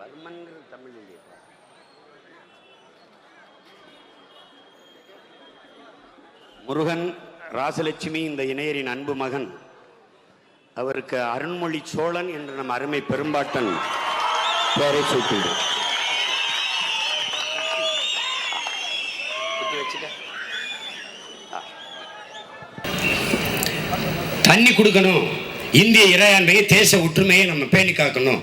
பருமன்கிறது தமிழ் இல்லையா முருகன் ராசலட்சுமி இந்த இணையரின் அன்பு மகன். அவருக்கு அருண்மொழி சோழன் என்ற நம் அருமை பெரும்பாட்டன் பெயரை சூட்டிடு. தண்ணி கொடுக்கணும். இந்திய இறையாண்மையை தேச ஒற்றுமையை நம்ம பேணி காக்கணும்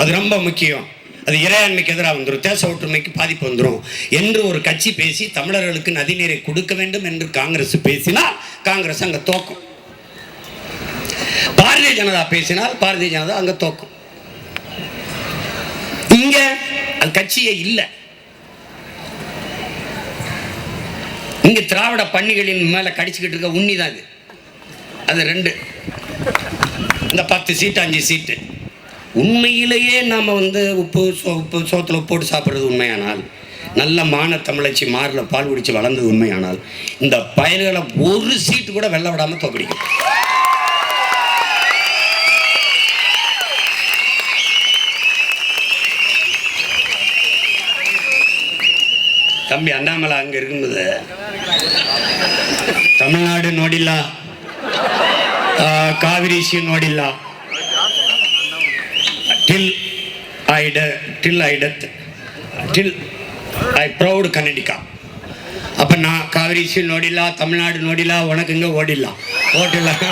அது ரொம்ப முக்கியம். அது இறையாண்மைக்கு எதிராக வந்துடும் தேச ஒற்றுமைக்கு பாதிப்பு வந்துடும் என்று ஒரு கட்சி பேசி தமிழர்களுக்கு நதிநீரை கொடுக்க வேண்டும் என்று காங்கிரஸ் பேசினால் காங்கிரஸ் அங்கே தோக்கும். பாரதிய ஜனதா பேசினால் பாரதிய ஜனதா அங்கே தோக்கும். இங்க அது கட்சியே இல்லை. இங்க திராவிட பண்ணிகளின் மேல கடிச்சுக்கிட்டு இருக்க உண்ணிதான் தான் அது ரெண்டு. இந்த பத்து சீட்டு அஞ்சு சீட்டு. உண்மையிலேயே நாம் வந்து உப்பு சோ உப்பு சோத்தில் போட்டு சாப்பிட்றது உண்மையானால் நல்ல மான தமிழச்சி மாரில் பால் குடித்து வளர்ந்தது உண்மையானால் இந்த பயல்களை ஒரு சீட்டு கூட வெள்ள விடாமல் தோக்கடிக்கும். தம்பி அண்ணாமலை அங்கே இருக்கும்போது தமிழ்நாடு நோடிலா Kaveri நோடிலா till I de, till I I proud I அப்போ நான் காவிரி சீல் நோடிலா தமிழ்நாடு நோடிலா உனக்கு இங்கே ஓடிடலாம் ஓட்டிடலாம்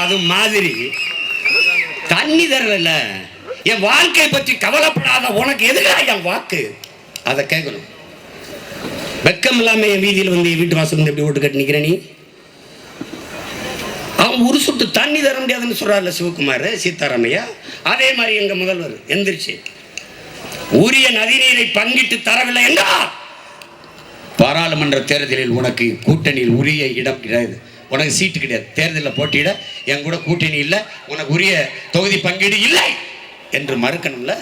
அது மாதிரி தண்ணி தரல. என் வாழ்க்கை பற்றி கவலைப்படாத உனக்கு எதுக்கா என் வாக்கு? அதை கேட்கணும். வெக்கம் இல்லாமல் என் வீதியில் வந்து என் வீட்டு வாசல் வந்து எப்படி ஓட்டு கட்டி நிற்கிறேன் நீ? அவன் ஒரு சொட்டு தண்ணி தர முடியாதுன்னு சொல்கிறார்ல சிவகுமார் சீதாராமையா அதே மாதிரி எங்கள் முதல்வர் எந்திரிச்சு உரிய நதிநீரை பங்கிட்டு தரவில்லை என்றால் பாராளுமன்ற தேர்தலில் உனக்கு கூட்டணியில் உரிய இடம் கிடையாது. உனக்கு சீட்டு கிடையாது. தேர்தலில் போட்டியிட என் கூட கூட்டணி இல்லை. உனக்கு உரிய தொகுதி பங்கீடு இல்லை என்று மறுக்கணும்ல?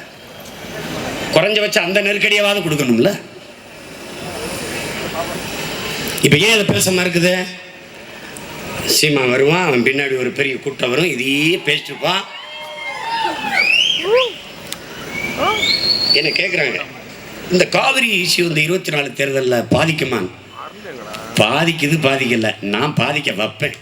குறைஞ்சபட்ச அந்த நெருக்கடியாவது கொடுக்கணும்ல? இப்போ ஏன் இதை பேச மறுக்குது சீமா வருவான் அவன் பின்னாடி ஒரு பெரிய கூட்டம் வரும். இதையே பேசிட்டுப்பான் என்ன கேட்குறாங்க இந்த காவிரி இஷ்யூ இந்த இருபத்தி நாலு தேர்தலில் பாதிக்குமான் பாதிக்குது பாதிக்கல. நான் பாதிக்க வைப்பேன்.